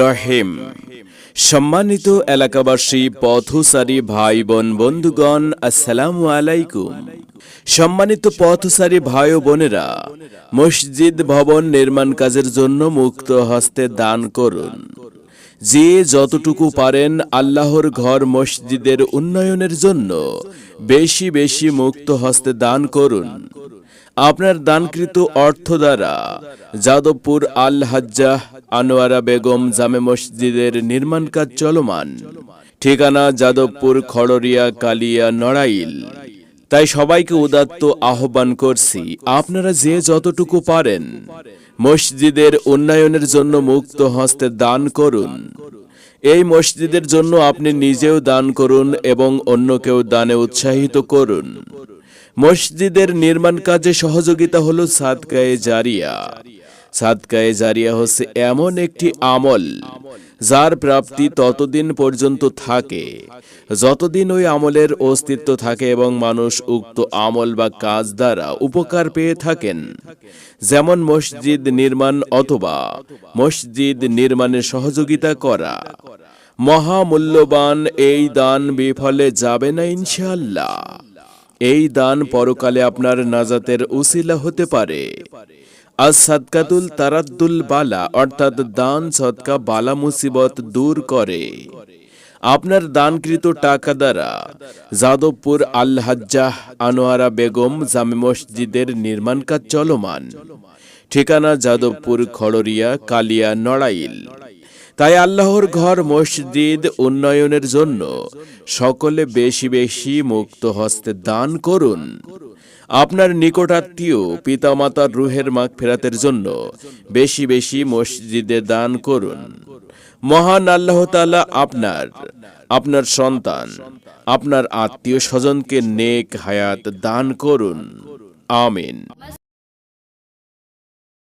রহিম সম্মানিত এলাকাবাসী পথসারী ভাই বোন বন্ধুগণ, আসসালামু আলাইকুম। সম্মানিত পথসারী ভাই ও বোনেরা, মসজিদ ভবন নির্মাণ কাজের জন্য মুক্ত হস্তে দান করুন। যে যতটুকু পারেন আল্লাহর ঘর মসজিদের উন্নয়নের জন্য বেশি বেশি মুক্ত হস্তে দান করুন। আপনার দানকৃত অর্থ দ্বারা যাদবপুর আল হাজ্জাহ আনোয়ারা বেগম জামে মসজিদের নির্মাণ কাজ চলমান। ঠিকানা যাদবপুর খড়রিয়া কালিয়া নড়াইল। তাই সবাইকে উদাত্ত আহ্বান করছি, আপনারা যে যতটুকু পারেন, মসজিদের উন্নয়নের জন্য মুক্ত হস্তে দান করুন। এই মসজিদের জন্য আপনি নিজেও দান করুন এবং অন্যকেও দানে উৎসাহিত করুন। মসজিদের নির্মাণ কাজে সহযোগিতা হলো সাদকায়ে জারিয়া। সাদকায়ে জারিয়া হচ্ছে এমন একটি আমল যার প্রাপ্তি ততদিন পর্যন্ত থাকে। যতদিন ওই আমলের অস্তিত্ব থাকে এবং মানুষ উক্ত আমল বা কাজ দ্বারা উপকার পেয়ে থাকেন, যেমন মসজিদ নির্মাণ অথবা মসজিদ নির্মাণে সহযোগিতা করা। মহামূল্যবান এই দান বিফলে যাবে না ইনশাআল্লাহ। এই দান পরকালে আপনার নাজাতের উসিলা হতে পারে। আজ সাদকাতুল তারাদ্দুল বালা, অর্থাৎ দান সৎকা বালা মুসিবত দূর করে। আপনার দানকৃত টাকা দ্বারা যাদবপুর আল হাজ্জাহ আনোয়ারা বেগম জামে মসজিদের নির্মাণ কাজ চলমান। ঠিকানা যাদবপুর, খড়রিয়া, কালিয়া, নড়াইল। তাই আল্লাহর ঘর মসজিদ উন্নয়নের জন্য সকলে বেশি বেশি মুক্ত হস্তে দান করুন। আপনার নিকটাত্মীয় পিতামাতার রুহের মাগ ফেরাতের জন্য বেশি বেশি মসজিদে দান করুন। মহান আল্লাহ তাআলা আপনার আপনার সন্তান, আপনার আত্মীয় স্বজনকে নেক হায়াত দান করুন। আমিন।